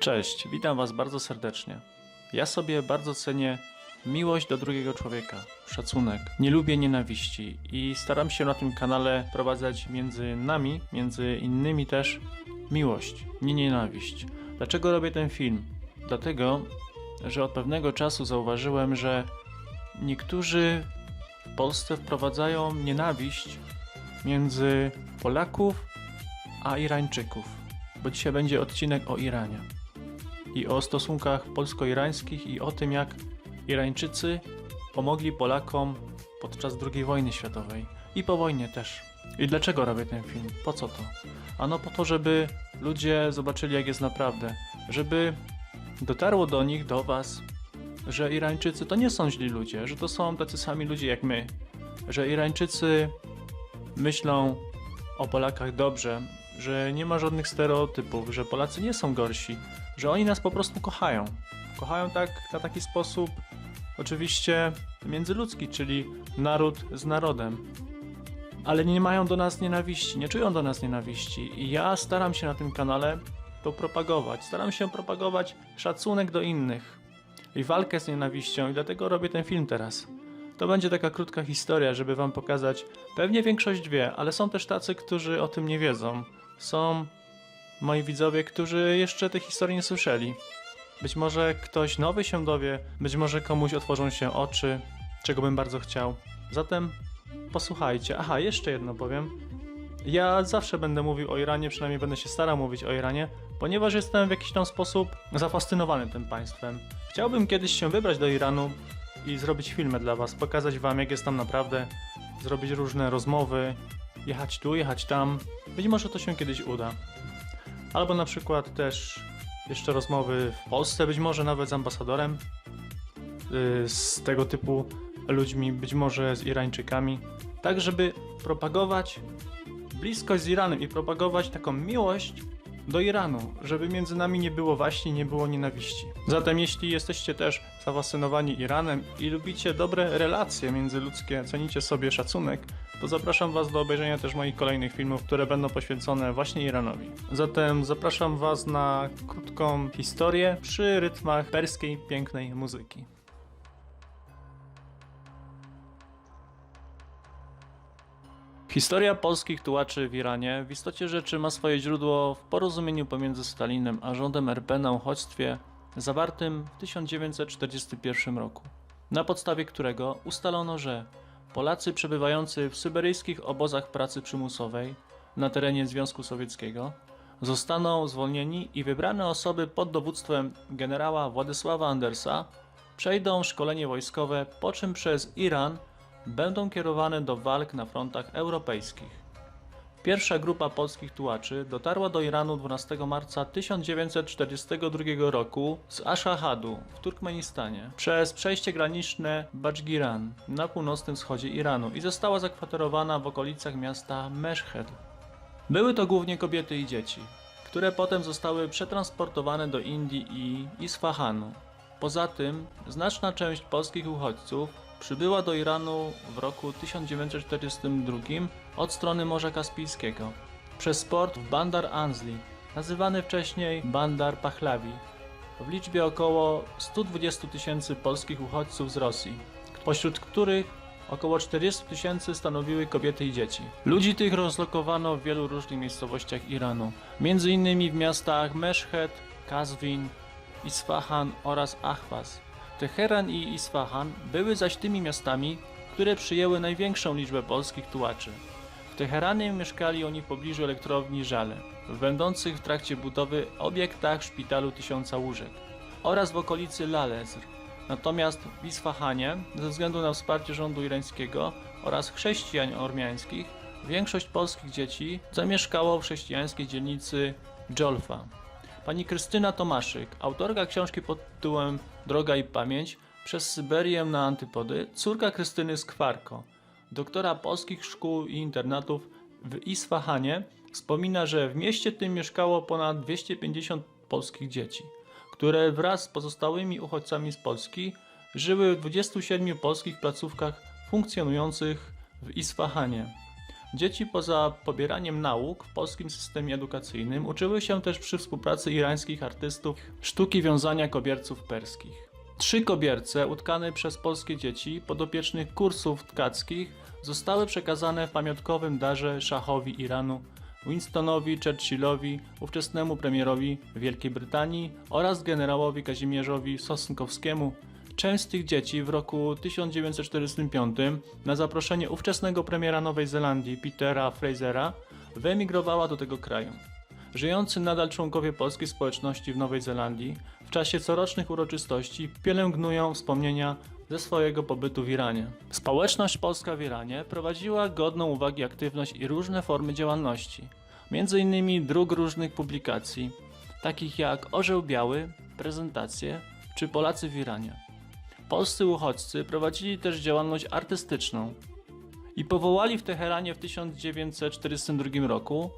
Cześć, witam Was bardzo serdecznie. Ja sobie bardzo cenię miłość do drugiego człowieka, szacunek. Nie lubię nienawiści i staram się na tym kanale prowadzać między nami, między innymi też miłość, nie nienawiść. Dlaczego robię ten film? Dlatego, że od pewnego czasu zauważyłem, że niektórzy Polsce wprowadzają nienawiść między Polaków a Irańczyków. Bo dzisiaj będzie odcinek o Iranie i o stosunkach polsko-irańskich i o tym, jak Irańczycy pomogli Polakom podczas II wojny światowej i po wojnie też. I dlaczego robię ten film? Po co to? Ano po to, żeby ludzie zobaczyli, jak jest naprawdę, żeby dotarło do nich, do Was, że Irańczycy to nie są źli ludzie, że to są tacy sami ludzie jak my, że Irańczycy myślą o Polakach dobrze, że nie ma żadnych stereotypów, że Polacy nie są gorsi, że oni nas po prostu kochają. Kochają tak na taki sposób, oczywiście międzyludzki, czyli naród z narodem. Ale nie mają do nas nienawiści, nie czują do nas nienawiści. I ja staram się na tym kanale to propagować. Staram się propagować szacunek do innych i walkę z nienawiścią, i dlatego robię ten film teraz. To będzie taka krótka historia, żeby wam pokazać. Pewnie większość wie, ale są też tacy, którzy o tym nie wiedzą. Są moi widzowie, którzy jeszcze tej historii nie słyszeli. Być może ktoś nowy się dowie, być może komuś otworzą się oczy, czego bym bardzo chciał. Zatem posłuchajcie. Aha, jeszcze jedno powiem. Ja zawsze będę mówił o Iranie, przynajmniej będę się starał mówić o Iranie, ponieważ jestem w jakiś tam sposób zafascynowany tym państwem. Chciałbym kiedyś się wybrać do Iranu i zrobić filmy dla was, pokazać wam jak jest tam naprawdę, zrobić różne rozmowy, jechać tu, jechać tam. Być może to się kiedyś uda. Albo na przykład też jeszcze rozmowy w Polsce, być może nawet z ambasadorem, yy, z tego typu ludźmi, być może z Irańczykami, tak żeby propagować bliskość z Iranem i propagować taką miłość do Iranu, żeby między nami nie było właśnie, nie było nienawiści. Zatem jeśli jesteście też zafascynowani Iranem i lubicie dobre relacje międzyludzkie, cenicie sobie szacunek, to zapraszam Was do obejrzenia też moich kolejnych filmów, które będą poświęcone właśnie Iranowi. Zatem zapraszam Was na krótką historię przy rytmach perskiej pięknej muzyki. Historia polskich tułaczy w Iranie w istocie rzeczy ma swoje źródło w porozumieniu pomiędzy Stalinem a rządem RP na uchodźstwie zawartym w 1941 roku, na podstawie którego ustalono, że Polacy przebywający w syberyjskich obozach pracy przymusowej na terenie Związku Sowieckiego zostaną zwolnieni i wybrane osoby pod dowództwem generała Władysława Andersa przejdą szkolenie wojskowe, po czym przez Iran będą kierowane do walk na frontach europejskich. Pierwsza grupa polskich tułaczy dotarła do Iranu 12 marca 1942 roku z Ashahadu w Turkmenistanie przez przejście graniczne Bajgiran na północnym wschodzie Iranu i została zakwaterowana w okolicach miasta Meshhed. Były to głównie kobiety i dzieci, które potem zostały przetransportowane do Indii i Isfahanu. Poza tym znaczna część polskich uchodźców przybyła do Iranu w roku 1942 od strony Morza Kaspijskiego przez port w Bandar Anzli, nazywany wcześniej Bandar Pahlavi, w liczbie około 120 tysięcy polskich uchodźców z Rosji, pośród których około 40 tysięcy stanowiły kobiety i dzieci. Ludzi tych rozlokowano w wielu różnych miejscowościach Iranu, innymi w miastach Meshhed, Kazwin, Isfahan oraz Ahwas. Teheran i Isfahan były zaś tymi miastami, które przyjęły największą liczbę polskich tułaczy. W Teheranie mieszkali oni w pobliżu elektrowni Żale, w będących w trakcie budowy obiektach szpitalu tysiąca łóżek oraz w okolicy Lalezr. Natomiast w Isfahanie, ze względu na wsparcie rządu irańskiego oraz chrześcijan ormiańskich, większość polskich dzieci zamieszkało w chrześcijańskiej dzielnicy Dżolfa. Pani Krystyna Tomaszyk, autorka książki pod tytułem Droga i Pamięć przez Syberię na Antypody, córka Krystyny Skwarko, doktora polskich szkół i internatów w Isfahanie, wspomina, że w mieście tym mieszkało ponad 250 polskich dzieci, które wraz z pozostałymi uchodźcami z Polski żyły w 27 polskich placówkach funkcjonujących w Isfahanie. Dzieci poza pobieraniem nauk w polskim systemie edukacyjnym uczyły się też przy współpracy irańskich artystów sztuki wiązania kobierców perskich. Trzy kobierce utkane przez polskie dzieci podopiecznych kursów tkackich zostały przekazane w pamiątkowym darze szachowi Iranu Winstonowi Churchillowi, ówczesnemu premierowi Wielkiej Brytanii oraz generałowi Kazimierzowi Sosnkowskiemu. Część z tych dzieci w roku 1945 na zaproszenie ówczesnego premiera Nowej Zelandii Petera Frasera wyemigrowała do tego kraju. Żyjący nadal członkowie polskiej społeczności w Nowej Zelandii w czasie corocznych uroczystości pielęgnują wspomnienia ze swojego pobytu w Iranie. Społeczność polska w Iranie prowadziła godną uwagi aktywność i różne formy działalności, innymi dróg różnych publikacji, takich jak Orzeł Biały, prezentacje czy Polacy w Iranie. Polscy uchodźcy prowadzili też działalność artystyczną i powołali w Teheranie w 1942 roku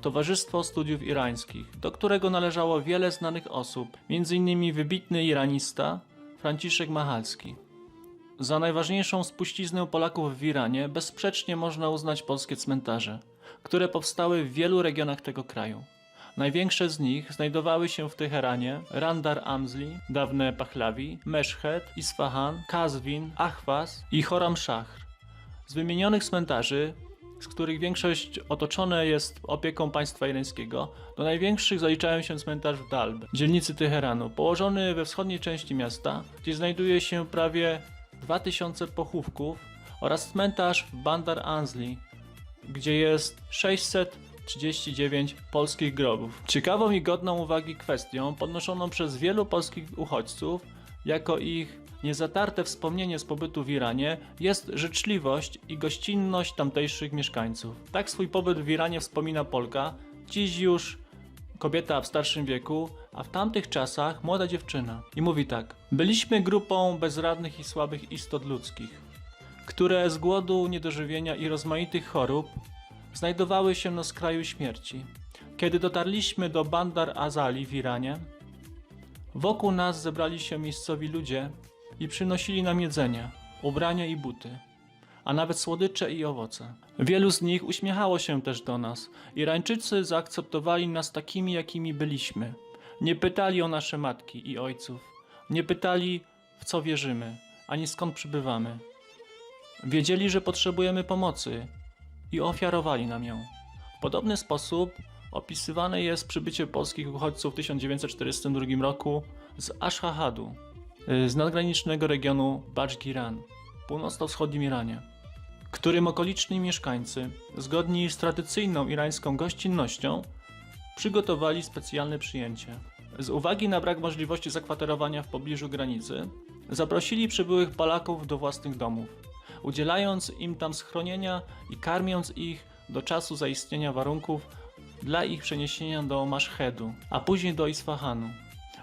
Towarzystwo Studiów Irańskich, do którego należało wiele znanych osób, m.in. wybitny iranista Franciszek Machalski. Za najważniejszą spuściznę Polaków w Iranie bezsprzecznie można uznać polskie cmentarze, które powstały w wielu regionach tego kraju. Największe z nich znajdowały się w Teheranie, Randar Amzli, dawne Pahlavi, Meszhed, Isfahan, Kazwin, Ahwas i Horamszahr. Z wymienionych cmentarzy, z których większość otoczone jest opieką państwa irańskiego, do największych zaliczają się cmentarz w Dalb, dzielnicy Teheranu, położony we wschodniej części miasta, gdzie znajduje się prawie 2000 pochówków oraz cmentarz w Bandar Anzli, gdzie jest 639 polskich grobów. Ciekawą i godną uwagi kwestią podnoszoną przez wielu polskich uchodźców jako ich niezatarte wspomnienie z pobytu w Iranie jest życzliwość i gościnność tamtejszych mieszkańców. Tak swój pobyt w Iranie wspomina Polka, dziś już kobieta w starszym wieku, a w tamtych czasach młoda dziewczyna. I mówi tak: Byliśmy grupą bezradnych i słabych istot ludzkich, które z głodu, niedożywienia i rozmaitych chorób znajdowały się na skraju śmierci. Kiedy dotarliśmy do Bandar Azali w Iranie, wokół nas zebrali się miejscowi ludzie i przynosili nam jedzenie, ubrania i buty, a nawet słodycze i owoce. Wielu z nich uśmiechało się też do nas. Irańczycy zaakceptowali nas takimi, jakimi byliśmy. Nie pytali o nasze matki i ojców, nie pytali, w co wierzymy, ani skąd przybywamy. Wiedzieli, że potrzebujemy pomocy i ofiarowali nam ją. W podobny sposób opisywane jest przybycie polskich uchodźców w 1942 roku z Ashhadu, y, z nadgranicznego regionu Bajgiran, północno-wschodnim Iranie, którym okoliczni mieszkańcy, zgodni z tradycyjną irańską gościnnością, przygotowali specjalne przyjęcie. Z uwagi na brak możliwości zakwaterowania w pobliżu granicy, zaprosili przybyłych Polaków do własnych domów, udzielając im tam schronienia i karmiąc ich do czasu zaistnienia warunków dla ich przeniesienia do Maszhedu, a później do Isfahanu.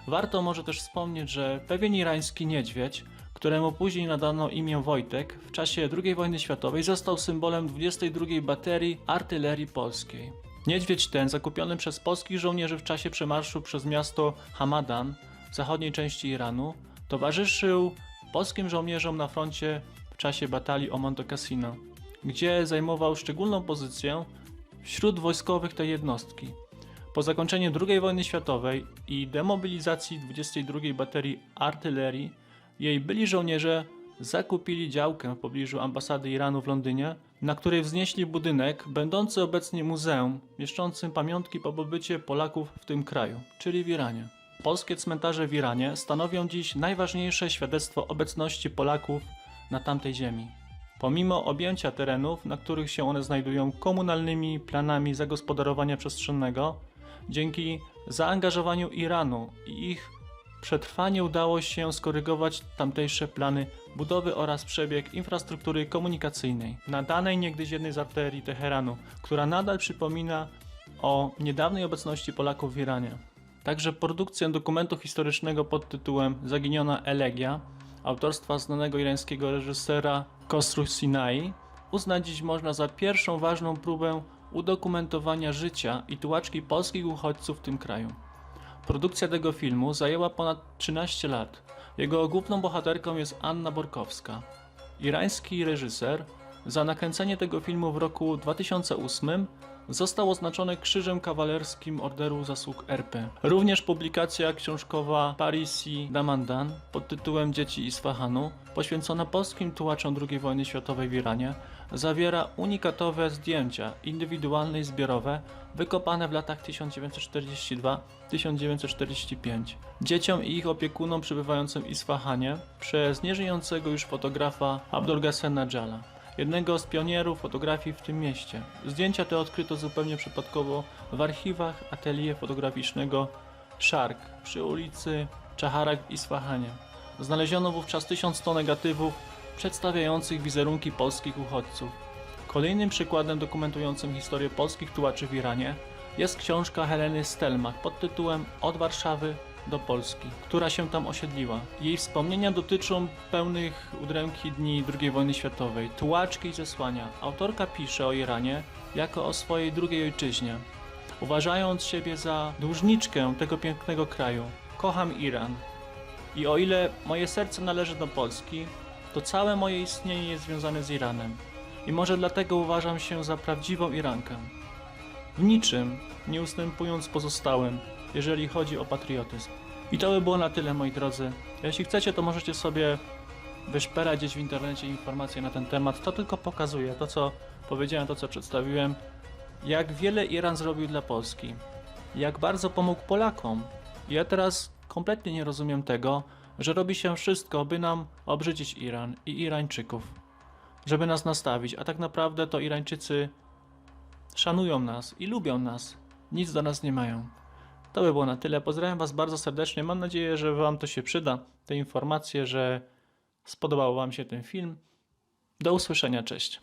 Warto może też wspomnieć, że pewien irański niedźwiedź, któremu później nadano imię Wojtek, w czasie II wojny światowej został symbolem 22 baterii artylerii polskiej. Niedźwiedź ten, zakupiony przez polskich żołnierzy w czasie przemarszu przez miasto Hamadan w zachodniej części Iranu, towarzyszył polskim żołnierzom na froncie w czasie batalii o Monte Cassino, gdzie zajmował szczególną pozycję wśród wojskowych tej jednostki. Po zakończeniu II wojny światowej i demobilizacji 22 baterii artylerii, jej byli żołnierze zakupili działkę w pobliżu ambasady Iranu w Londynie, na której wznieśli budynek będący obecnie muzeum, mieszczącym pamiątki po pobycie Polaków w tym kraju, czyli w Iranie. Polskie cmentarze w Iranie stanowią dziś najważniejsze świadectwo obecności Polaków na tamtej ziemi. Pomimo objęcia terenów, na których się one znajdują komunalnymi planami zagospodarowania przestrzennego, dzięki zaangażowaniu Iranu i ich przetrwanie udało się skorygować tamtejsze plany budowy oraz przebieg infrastruktury komunikacyjnej na danej niegdyś jednej z arterii Teheranu, która nadal przypomina o niedawnej obecności Polaków w Iranie. Także produkcję dokumentu historycznego pod tytułem Zaginiona Elegia autorstwa znanego irańskiego reżysera Khosrow Sinai uznać dziś można za pierwszą ważną próbę udokumentowania życia i tułaczki polskich uchodźców w tym kraju. Produkcja tego filmu zajęła ponad 13 lat. Jego główną bohaterką jest Anna Borkowska. Irański reżyser Za nakręcenie tego filmu w roku 2008 został oznaczony Krzyżem Kawalerskim Orderu Zasług RP. Również publikacja książkowa Parisi Damandan pod tytułem Dzieci Isfahanu, poświęcona polskim tułaczom II wojny światowej w Iranie, zawiera unikatowe zdjęcia, indywidualne i zbiorowe, wykopane w latach 1942-1945. Dzieciom i ich opiekunom przebywającym w Isfahanie przez nieżyjącego już fotografa Abdulgasena Jala jednego z pionierów fotografii w tym mieście. Zdjęcia te odkryto zupełnie przypadkowo w archiwach atelier fotograficznego Shark przy ulicy Czaharak w Isfahanie. Znaleziono wówczas 1100 negatywów przedstawiających wizerunki polskich uchodźców. Kolejnym przykładem dokumentującym historię polskich tułaczy w Iranie jest książka Heleny Stelmach pod tytułem Od Warszawy do Polski, która się tam osiedliła. Jej wspomnienia dotyczą pełnych udręki dni II wojny światowej, tułaczki i zesłania. Autorka pisze o Iranie jako o swojej drugiej ojczyźnie, uważając siebie za dłużniczkę tego pięknego kraju. Kocham Iran i o ile moje serce należy do Polski, to całe moje istnienie jest związane z Iranem. I może dlatego uważam się za prawdziwą Irankę. W niczym nie ustępując pozostałym, jeżeli chodzi o patriotyzm. I to by było na tyle, moi drodzy. Jeśli chcecie, to możecie sobie wyszperać gdzieś w internecie informacje na ten temat. To tylko pokazuje to, co powiedziałem, to, co przedstawiłem, jak wiele Iran zrobił dla Polski, jak bardzo pomógł Polakom. Ja teraz kompletnie nie rozumiem tego, że robi się wszystko, by nam obrzydzić Iran i Irańczyków, żeby nas nastawić, a tak naprawdę to Irańczycy szanują nas i lubią nas, nic do nas nie mają. To by było na tyle. Pozdrawiam Was bardzo serdecznie. Mam nadzieję, że Wam to się przyda, te informacje, że spodobał Wam się ten film. Do usłyszenia, cześć.